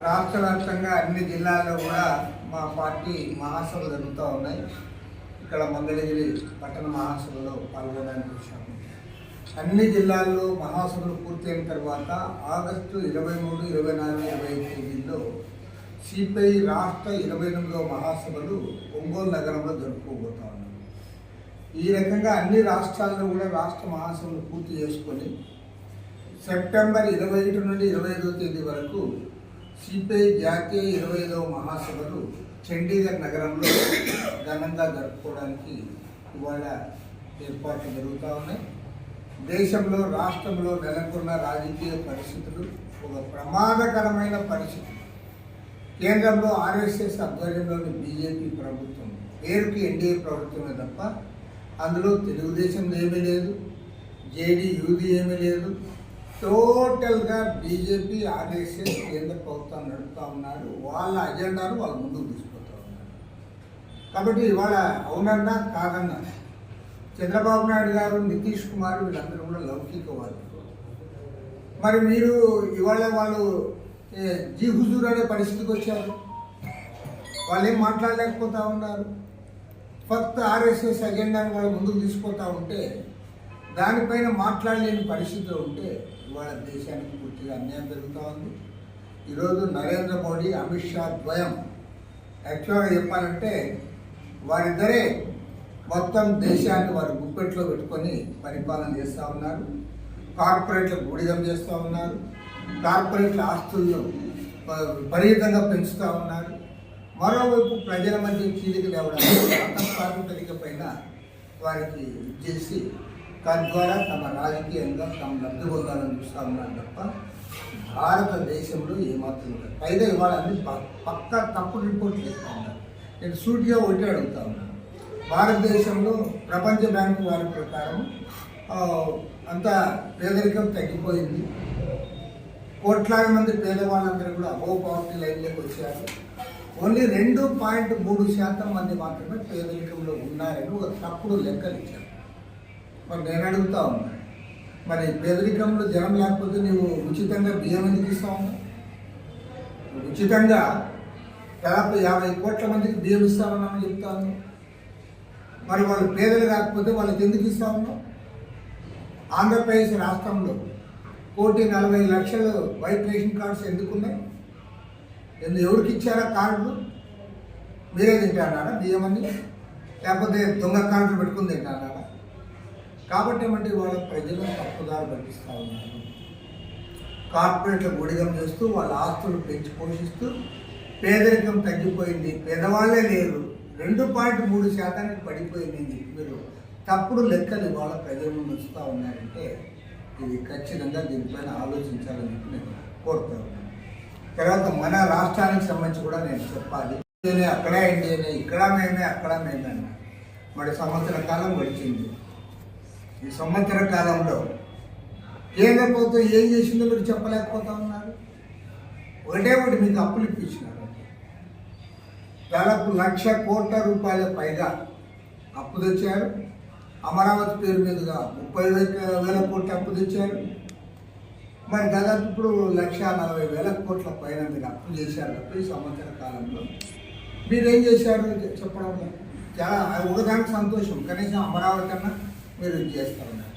రాష్ట్ర వ్యాప్తంగా అన్ని జిల్లాల్లో కూడా మా పార్టీ మహాసభలు జరుగుతూ ఉన్నాయి. ఇక్కడ మంగళగిరి పట్టణ మహాసభలో పాల్గొనడానికి వచ్చాము. అన్ని జిల్లాల్లో మహాసభలు పూర్తయిన తర్వాత ఆగస్టు ఇరవై మూడు ఇరవై నాలుగు ఇరవై ఐదు తేదీల్లో సిపిఐ రాష్ట్ర ఇరవై ఎనిమిదో మహాసభలు ఒంగోలు నగరంలో జరుపుకోబోతా ఉన్నాం ఈ రకంగా అన్ని రాష్ట్రాల్లో కూడా రాష్ట్ర మహాసభలు పూర్తి చేసుకొని సెప్టెంబర్ ఇరవై ఒకటి నుండి ఇరవై ఐదవ తేదీ వరకు సిపిఐ జాతీయ ఇరవై ఐదవ మహాసభలు చండీగఢ్ నగరంలో ఘనంగా జరుపుకోవడానికి ఇవాళ ఏర్పాట్లు జరుగుతూ ఉన్నాయి. దేశంలో రాష్ట్రంలో నెలకొన్న రాజకీయ పరిస్థితులు ఒక ప్రమాదకరమైన పరిస్థితి. కేంద్రంలో ఆర్ఎస్ఎస్ ఆధ్వర్యంలోని బీజేపీ ప్రభుత్వం పేరుకి ఎన్డీఏ ప్రభుత్వమే తప్ప అందులో తెలుగుదేశం ఏమీ లేదు జేడీ యూది ఏమీ లేదు టోటల్గా బీజేపీ ఆర్ఎస్ఎస్ కేంద్ర ప్రభుత్వం నడుపుతా ఉన్నారు. వాళ్ళ అజెండాను వాళ్ళు ముందుకు తీసుకుపోతూ ఉన్నారు. కాబట్టి ఇవాళ అవునన్నా కాదన్నా. చంద్రబాబు నాయుడు గారు నితీష్ కుమార్ వీళ్ళందరూ కూడా లౌకికవాదులు మరి మీరు ఇవాళ వాళ్ళు జీ హుజూర్ అనే పరిస్థితికి వచ్చారు. వాళ్ళు ఏం మాట్లాడలేకపోతూ ఉన్నారు. ఫక్త్ ఆర్ఎస్ఎస్ అజెండాను వాళ్ళు ముందుకు తీసుకుపోతూ ఉంటే దానిపైన మాట్లాడలేని పరిస్థితిలో ఉంటే ఇవాళ దేశానికి పూర్తిగా అన్యాయం జరుగుతూ ఉంది. ఈరోజు నరేంద్ర మోడీ అమిత్ షా ద్వయం. యాక్చువల్గా చెప్పాలంటే వారిద్దరే మొత్తం దేశాన్ని వారు గుప్పెట్లో పెట్టుకొని పరిపాలన చేస్తూ ఉన్నారు. కార్పొరేట్లకు గుడిదం చేస్తూ ఉన్నారు. కార్పొరేట్ల ఆస్తులను విపరీతంగా పెంచుతూ ఉన్నారు. మరోవైపు ప్రజల మధ్య చీలిక లేవడానికి మతం పైన వారికి చేసి తద్వారా తమ రాజకీయంగా తమ లబ్ధి పొందాలని చూస్తూ ఉన్నారు తప్ప భారతదేశంలో ఏమాత్రం లేదు. పైగా ఇవాళ పక్క పక్కా తప్పుడు రిపోర్ట్ ఇస్తూ ఉన్నారు నేను సూటిగా ఒకటి అడుగుతా ఉన్నాను భారతదేశంలో ప్రపంచ బ్యాంకు వారి ప్రకారం అంత పేదరికం తగ్గిపోయింది. కోట్లాది మంది పేదవాళ్ళందరూ కూడా అబో పవర్టీ లైన్లోకి వచ్చారు. ఓన్లీ రెండు పాయింట్ మూడు శాతం మంది మాత్రమే పేదరికంలో ఉన్నారని ఒక తప్పుడు లెక్కలు ఇచ్చారు మరి నేను అడుగుతా ఉన్నా. మరి పేదరికంలో జనం లేకపోతే నువ్వు ఉచితంగా బియ్యం ఎందుకు ఇస్తా ఉన్నా ఉచితంగా దాదాపు యాభై కోట్ల మందికి బియ్యం ఇస్తామన్నామని చెప్తాను. మరి వాళ్ళు పేదలు కాకపోతే వాళ్ళకి ఎందుకు ఇస్తా ఉన్నాం ఆంధ్రప్రదేశ్ రాష్ట్రంలో కోటి నలభై లక్షలు వైట్ రేషన్ కార్డ్స్ ఎందుకు ఉన్నాయి ఎవరికి ఇచ్చారా కార్డులు? మీరే తింటారా బియ్యం అని లేకపోతే దొంగ కార్డులు పెట్టుకుని తింటారా కాబట్టి ఏమంటే వాళ్ళ ప్రజలు తప్పుదారు పట్టిస్తూ ఉన్నారు. కార్పొరేట్ల గుడిగం చేస్తూ వాళ్ళ ఆస్తులు పెంచి పోషిస్తూ పేదరికం తగ్గిపోయింది. పేదవాళ్ళే లేరు. రెండు పాయింట్ మూడు శాతానికి పడిపోయింది అని చెప్పి మీరు తప్పుడు లెక్కలు ఇవాళ ప్రజల ముందు వస్తూ ఉన్నారంటే ఇది ఖచ్చితంగా దీనిపైన ఆలోచించాలని చెప్పి నేను కోరుతా ఉన్నాను. తర్వాత మన రాష్ట్రానికి సంబంధించి కూడా నేను చెప్పాలి. అక్కడే ఇండియనే ఇక్కడ మేమే అక్కడ మేమే అన్న. మరి సంవత్సర కాలం గడిచింది. సంవత్సర కాలంలో కేంద్ర ప్రభుత్వం ఏం చేసిందో మీరు చెప్పలేకపోతా ఉన్నారు? ఒకటే ఒకటి మీకు అప్పులు ఇప్పించినారు. దాదాపు లక్ష కోట్ల రూపాయల పైగా అప్పు తెచ్చారు. అమరావతి పేరు మీదుగా ముప్పై వేల కోట్ల అప్పు తెచ్చారు. మరి దాదాపు ఇప్పుడు లక్ష నలభై వేల కోట్ల పైన మీరు అప్పు చేశారు తప్ప ఈ సంవత్సర కాలంలో. మీరేం చేశారు? చెప్పడం. చాలా ఒకదానికి సంతోషం. కనీసం అమరావతి అన్నా మీరు చేస్తూ ఉన్నారు.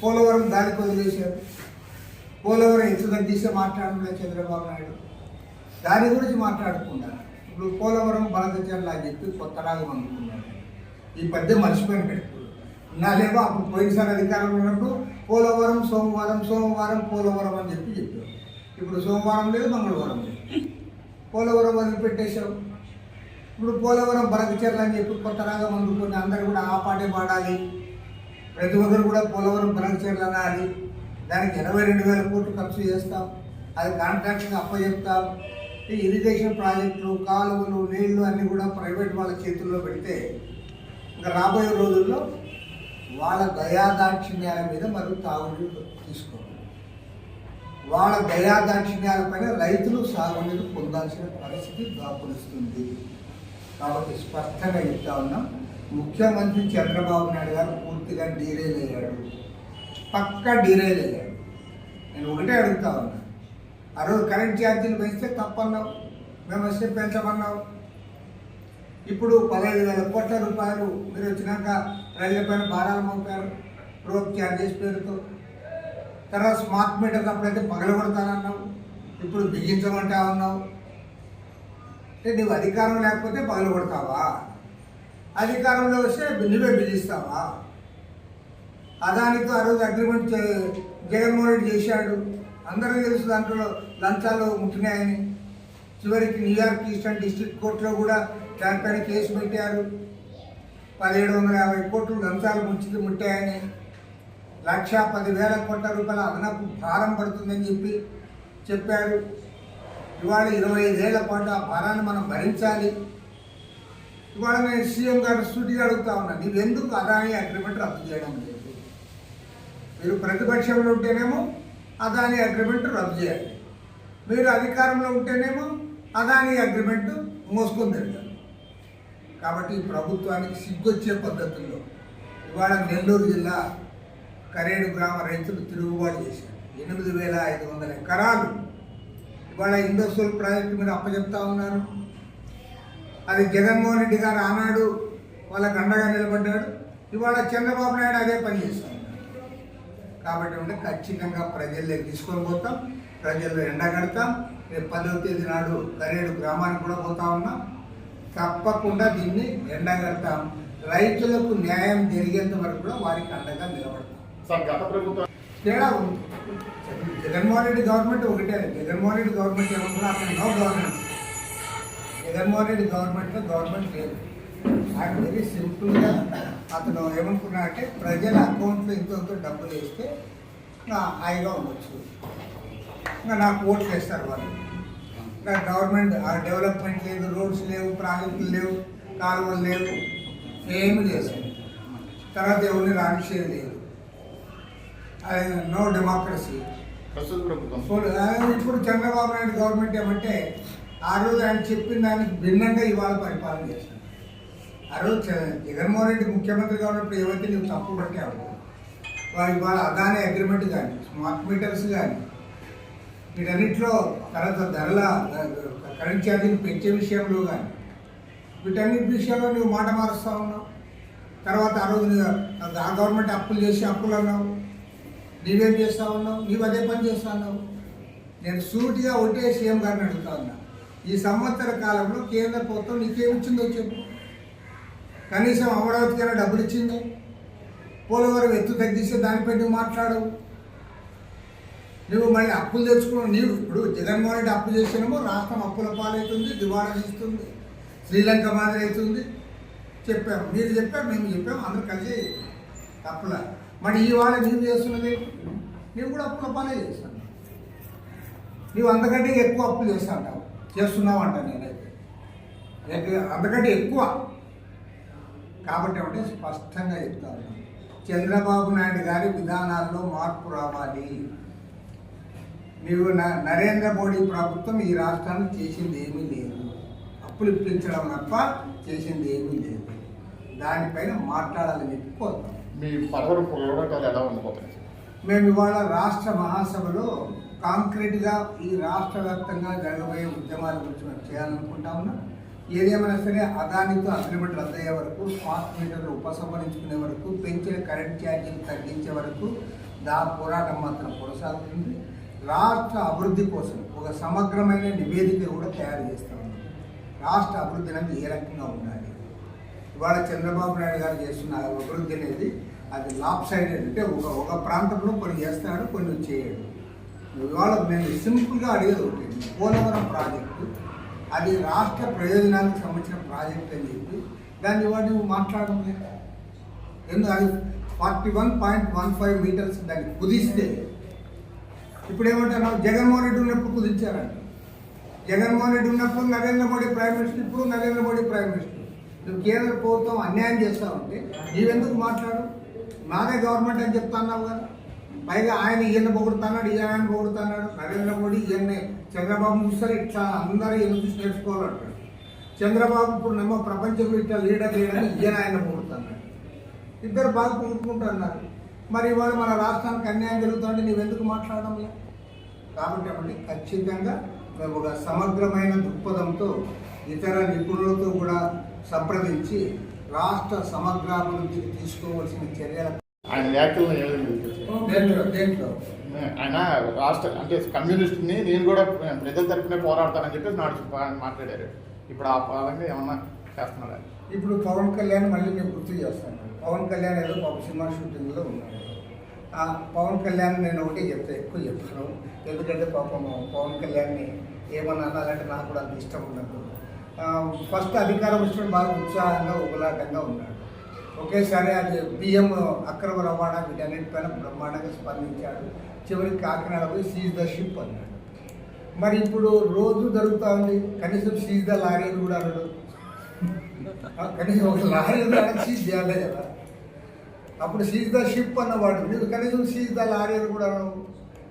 పోలవరం దానికి వదిలేశారు పోలవరం ఎంత తీసే మాట్లాడలేదు చంద్రబాబు నాయుడు. దాని గురించి మాట్లాడకుండా ఇప్పుడు పోలవరం బలదచర్ల అని చెప్పి కొత్తలాగా అనుకున్నాడు ఈ పద్యం మర్చిపోయిన పెట్టుకోడు నాలేమో అప్పుడు పోయినసారి అధికారంలో ఉన్నప్పుడు పోలవరం సోమవారం సోమవారం పోలవరం అని చెప్పి చెప్పారు. ఇప్పుడు సోమవారం లేదు మంగళవారం లేదు. పోలవరం వదిలిపెట్టేశావు ఇప్పుడు పోలవరం బలదచర్ల అని చెప్పి కొత్త రాగం అందుకుని అందరూ కూడా ఆ పాటే పాడాలి. ప్రతి ఒక్కరు కూడా పోలవరం బలదచర్ల అనాలి. దానికి ఎనభై రెండు వేల కోట్లు ఖర్చు చేస్తాం. అది కాంట్రాక్ట్గా అప్పచెప్తాం ఈ ఇరిగేషన్ ప్రాజెక్టులు కాలువలు నీళ్ళు అన్నీ కూడా ప్రైవేట్ వాళ్ళ చేతుల్లో పెడితే ఇంకా రాబోయే రోజుల్లో వాళ్ళ దయాదాక్షిణ్యాల మీద మరి తాగునీరు తీసుకోవాలి. వాళ్ళ దయాదాక్షిణ్యాల పైన రైతులు సాగునీరు పొందాల్సిన పరిస్థితి దాపులుస్తుంది కాబట్టి స్పష్టంగా చెప్తా ఉన్నాం. ముఖ్యమంత్రి చంద్రబాబు నాయుడు గారు పూర్తిగా డీరైల్ అయ్యాడు పక్కా డీరైల్ అయ్యాడు నేను ఒకటే అడుగుతా ఉన్నా. ఆ రోజు కరెంట్ ఛార్జీలు పెంచితే తప్పన్నావు. మేము వస్తే పెంచమన్నావు. ఇప్పుడు పదహైదు వేల కోట్ల రూపాయలు మీరు వచ్చినాక రైళ్ళ పైన భారాలు మోపారు. రోడ్ ఛార్జెస్ పేరుతో తర్వాత స్మార్ట్ మీటర్ అప్పుడైతే పగలగొడతానన్నావు. ఇప్పుడు బిగించమంటా ఉన్నావు. అంటే నువ్వు అధికారం లేకపోతే పగలగొడతావా? అధికారంలో వస్తే నువ్వే బిగిస్తావా? అదానితో ఆ రోజు అగ్రిమెంట్ చే- జగన్మోహన్ రెడ్డి చేశాడు. అందరూ తెలుసు దాంట్లో లంచాలు ముట్టినాయని చివరికి న్యూయార్క్ ఈస్టర్న్ డిస్ట్రిక్ట్ కోర్టులో కూడా దానిపైన కేసు పెట్టారు. పదిహేడు వందల యాభై కోట్లు లంచాలు ముంచుకు ముట్టాయని. లక్ష పదివేల కోట్ల రూపాయల అదనపు భారం పడుతుందని చెప్పి చెప్పారు. ఇవాళ ఇరవై ఐదేళ్ళ పాటు ఆ భారాన్ని మనం భరించాలి. ఇవాళ నేను సీఎం గారు సూటిగా అడుగుతా ఉన్నా నీవెందుకు అదాని అగ్రిమెంట్ రద్దు చేయడం లేదు? మీరు ప్రతిపక్షంలో ఉంటేనేమో అదాని అగ్రిమెంట్ రద్దు చేయాలి. మీరు అధికారంలో ఉంటేనేమో అదాని అగ్రిమెంట్ మోసుకొని తిరగాలి. కాబట్టి ఈ ప్రభుత్వానికి సిగ్గొచ్చే పద్ధతుల్లో ఇవాళ నెల్లూరు జిల్లా కరేడు గ్రామ రైతులు తిరుగుబాటు చేశారు. ఎనిమిది వేల ఐదు వందల ఎకరాలు ఇవాళ ఇండస్ట్రియల్ ప్రాజెక్టు మీద అప్పచెప్తా ఉన్నారు. అది జగన్మోహన్ రెడ్డి గారు ఆనాడు వాళ్ళకు అండగా నిలబడ్డాడు. ఇవాళ చంద్రబాబు నాయుడు అదే పని చేస్తాం కాబట్టి ఉంటే ఖచ్చితంగా ప్రజల్లోకి తీసుకొని పోతాం. ప్రజల్లో ఎండగడతాం రేపు పదవ తేదీ నాడు కరేడు గ్రామానికి కూడా పోతా ఉన్నాం. తప్పకుండా దీన్ని ఎండగడతాం రైతులకు న్యాయం జరిగేంత వరకు కూడా వారికి అండగా నిలబడతాం. సార్ గత ప్రభుత్వం తేడా ఉంది. జగన్మోహన్ రెడ్డి గవర్నమెంట్ ఒకటే. జగన్మోహన్ రెడ్డి గవర్నమెంట్ ఏమన్నా అక్కడ నో గవర్నమెంట్. జగన్మోహన్ రెడ్డి గవర్నమెంట్లో గవర్నమెంట్ లేదు. ఆయన వెరీ సింపుల్గా అతను ఏమనుకున్నాడంటే ప్రజల అకౌంట్లో ఇంత డబ్బులు వేస్తే నా హాయిగా ఉండొచ్చు. ఇంకా నాకు ఓట్లు వేస్తారు వాళ్ళు. ఇంకా గవర్నమెంట్ ఆ డెవలప్మెంట్ లేదు రోడ్స్ లేవు ప్రాజెక్టులు లేవు కాలువలు లేవు ఏమి లేదు. తర్వాత ఎవరిని రానిచ్చేది లేదు. నో డెమోక్రసీ ఇప్పుడు చంద్రబాబు నాయుడు గవర్నమెంట్ ఏమంటే ఆ రోజు ఆయన చెప్పిన దానికి భిన్నంగా ఇవాళ పరిపాలన చేశాడు ఆ రోజు జగన్మోహన్ రెడ్డి ముఖ్యమంత్రిగా ఉన్నప్పుడు ఏవైతే నువ్వు తప్పు పట్టావు వారి వాళ్ళ అదాని అగ్రిమెంట్ కానీ స్మార్ట్ మీటర్స్ కానీ వీటన్నిటిలో తర్వాత ధరల కరెంట్ ఛార్జీలు పెంచే విషయంలో కానీ వీటన్నిటి విషయంలో నువ్వు మాట మారుస్తూ ఉన్నావు. తర్వాత ఆ రోజు నువ్వు ఆ గవర్నమెంట్ అప్పులు చేసి అప్పులు అన్నావు. నీవేం చేస్తా ఉన్నావు? నీవు అదే పని చేస్తూ ఉన్నావు. నేను సూటిగా ఒకటే సీఎం గారిని అడుగుతా ఉన్నా. ఈ సంవత్సర కాలంలో కేంద్ర ప్రభుత్వం నీకేమిచ్చిందో చెప్పు. కనీసం అమరావతికైనా డబ్బులు ఇచ్చింది? పోలవరం ఎత్తు తగ్గిస్తే దానిపై నువ్వు మాట్లాడవు. నువ్వు మళ్ళీ అప్పులు తెచ్చుకున్నావు. నీవు ఇప్పుడు జగన్మోహన్ రెడ్డి అప్పు చేసినామో రాష్ట్రం అప్పుల పాలవుతుంది దివాళా ఇస్తుంది శ్రీలంక మాదిరి అవుతుంది. చెప్పాము. మీరు చెప్పాము మేము చెప్పాము. అందరు కలిసి అప్పుల మరి ఇవాళ నీవు చేస్తున్నది నీవు కూడా అప్పుల పాలే చేస్తాను నీవు అంతకంటే ఎక్కువ అప్పులు చేస్తా అంటావు చేస్తున్నావు అంట నేనైతే. అంతకంటే ఎక్కువ. కాబట్టి అంటే స్పష్టంగా చెప్తాను చంద్రబాబు నాయుడు గారి విధానాల్లో మార్పు రావాలి. నీవు న- నరేంద్ర మోడీ ప్రభుత్వం ఈ రాష్ట్రానికి చేసింది ఏమీ లేదు. అప్పులు ఇప్పించడం తప్ప చేసింది ఏమీ లేదు. దానిపైన మాట్లాడాలని చెప్పి కోరుతాం మీ పదవులు ఎలా ఉండబోతున్నాయి? మేము ఇవాళ రాష్ట్ర మహాసభలో కాంక్రీట్గా ఈ రాష్ట్ర వ్యాప్తంగా జరగబోయే ఉద్యమాల గురించి మేము చేయాలనుకుంటా ఉన్నాం. ఏదేమైనా సరే అదానితో అగ్రిమెంట్ రద్దయ్యే వరకు స్మార్ట్ మీటర్లు ఉపసంహరించుకునే వరకు పెంచిన కరెంట్ ఛార్జీలు తగ్గించే వరకు దా పోరాటం మాత్రం కొనసాగుతుంది. రాష్ట్ర అభివృద్ధి కోసం ఒక సమగ్రమైన నివేదిక కూడా తయారు చేస్తా రాష్ట్ర అభివృద్ధి అనేది ఏ రకంగా ఉండాలి? ఇవాళ చంద్రబాబు నాయుడు గారు చేస్తున్న అభివృద్ధి అనేది అది లాప్ సైడ్ అంటే ఒక ఒక ప్రాంతంలో కొన్ని చేస్తాడు కొన్ని చేయడు. ఇవాళ నేను సింపుల్గా అడిగేది ఒకటి పోలవరం ప్రాజెక్టు అది రాష్ట్ర ప్రయోజనాలకు సంబంధించిన ప్రాజెక్ట్ అని చెప్పి దాన్ని ఇవాళ నువ్వు మాట్లాడడం లేదు. ఎందుకు? అది forty one point one five meters దాన్ని కుదిస్తే. ఇప్పుడు ఏమంటారు? జగన్మోహన్ రెడ్డి ఉన్నప్పుడు కుదించారంట. జగన్మోహన్ రెడ్డి ఉన్నప్పుడు నరేంద్ర మోడీ ప్రైమ్ మినిస్టర్ ఇప్పుడు నరేంద్ర మోడీ ప్రైమ్ మినిస్టర్. నువ్వు కేంద్ర ప్రభుత్వం అన్యాయం చేస్తావంటే నీవెందుకు మాట్లాడు? నాదే గవర్నమెంట్ అని చెప్తా అన్నావు కదా. పైగా ఆయన ఈయన పొగుడుతున్నాడు ఈయన ఆయన పొగుడుతున్నాడు. నరేంద్ర మోడీ ఈయన చంద్రబాబు చూస్తారు ఇట్లా అందరూ ఈయన చూసి నేర్చుకోవాలంటాడు చంద్రబాబు ఇప్పుడు నమ్మ ప్రపంచంలో ఇట్లా లీడర్ లేడని ఈయన ఆయన పొగుడుతున్నాడు ఇద్దరు బాగా పొగుడుకుంటున్నారు మరి ఇవాళ మన రాష్ట్రానికి అన్యాయం జరుగుతుంటే నీవెందుకు మాట్లాడడం లేదు కాబట్టి ఏమంటే ఖచ్చితంగా మేము ఒక సమగ్రమైన దృక్పథంతో ఇతర నిపుణులతో కూడా సంప్రదించి రాష్ట్ర సమగ్రాభివృద్ధికి తీసుకోవాల్సిన చర్యల ఆయన? దేంట్లో దేంట్లో? ఆయన uh, రాష్ట్ర అంటే కమ్యూనిస్ట్ని నేను కూడా uh, ప్రజల తరపునే పోరాడతానని చెప్పేసి నాడు మాట్లాడారు. ఇప్పుడు ఆ పరంగా ఏమన్నా చేస్తున్నారా? ఇప్పుడు పవన్ కళ్యాణ్ మళ్ళీ నేను గుర్తు చేస్తాను. పవన్ కళ్యాణ్ ఏదో పాప సినిమా షూటింగ్లో ఉన్నాడు. ఆ పవన్ కళ్యాణ్ నేను ఒకటి చెప్తే ఎక్కువ చెప్తాను. ఎందుకంటే పాపం పవన్ కళ్యాణ్ని ఏమన్నా అనాలంటే నాకు కూడా అంత ఇష్టం ఉండదు. ఫస్ట్ అధికారం వచ్చినప్పుడు బాగా ఉత్సాహంగా ఉబలాటంగా ఉన్నాడు. ఒకేసారి అది బియ్యం అక్రమ రవాణా వీటన్నిటిపైన బ్రహ్మాండంగా స్పందించాడు. చివరికి కాకినాడ పోయి సీజ్ ద షిప్ అన్నాడు. మరి ఇప్పుడు రోజు జరుగుతూ ఉంది. కనీసం సీజ్ ద లారీ కూడా అన్నాడు ఆ, కనీసం ఒక లారీ సీజ్ చేయాలి కదా. అప్పుడు సీజ్ ద షిప్ అన్నవాడు. నీకు కనీసం సీజ్ ద లారీ కూడా అనవు.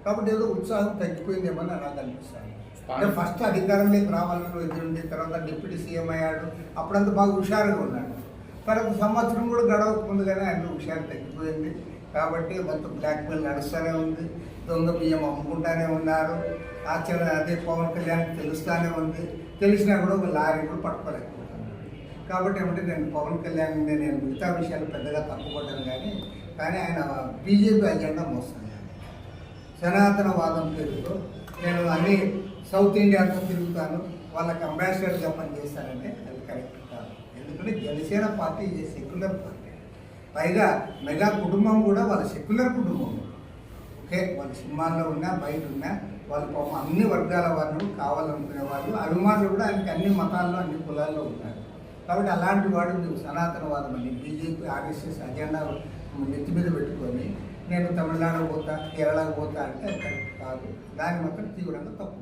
కాబట్టి ఏదో ఉత్సాహం తగ్గిపోయిందేమని నాకు అనిపిస్తాను అంటే ఫస్ట్ అధికారంలోకి రావాలని ఎదురుండి తర్వాత డిప్యూటీ సీఎం అయ్యాడు. అప్పుడంతా బాగా హుషారుగా ఉన్నాడు. తర్వాత సంవత్సరం కూడా గడవకముందుగానే ఆయన హుషారు తగ్గిపోయింది. కాబట్టి మొత్తం బ్లాక్ మెయిల్ నడుస్తూనే ఉంది. దొంగ బియ్యం అమ్ముకుంటానే ఉన్నారు. ఆశ్చర్య అదే పవన్ కళ్యాణ్ తెలుస్తూనే ఉంది. తెలిసినా కూడా ఒక లారీ కూడా పట్టుకోలేకపోతున్నాను కాబట్టి ఏమంటే నేను పవన్ కళ్యాణ్ నేను మిగతా విషయాలు పెద్దగా తప్పుపడ్డాను కానీ కానీ ఆయన బీజేపీ అజెండా సనాతన సనాతనవాదం పేరుతో నేను అన్ని సౌత్ ఇండియాతో తిరుగుతాను. వాళ్ళకి అంబాసిడర్గా పనిచేస్తానంటే అది కరెక్ట్ కాదు. ఎందుకంటే జనసేన పార్టీ సెక్యులర్ పార్టీ? పైగా మెగా కుటుంబం కూడా వాళ్ళ సెక్యులర్ కుటుంబం. ఓకే వాళ్ళు సినిమాల్లో ఉన్నా బయట ఉన్నా వాళ్ళు పాపం అన్ని వర్గాల వాళ్ళు కావాలనుకునే వాళ్ళు అభిమానులు కూడా ఆయనకి అన్ని మతాల్లో అన్ని కులాల్లో ఉన్నారు కాబట్టి అలాంటి వాడు నువ్వు సనాతనవాదం అని బీజేపీ ఆర్ఎస్ఎస్ అజెండా నెత్తి మీద పెట్టుకొని నేను తమిళనాడు పోతా కేరళకు పోతా అంటే కాదు. దాన్ని మాత్రం తీవ్రంగా తప్పు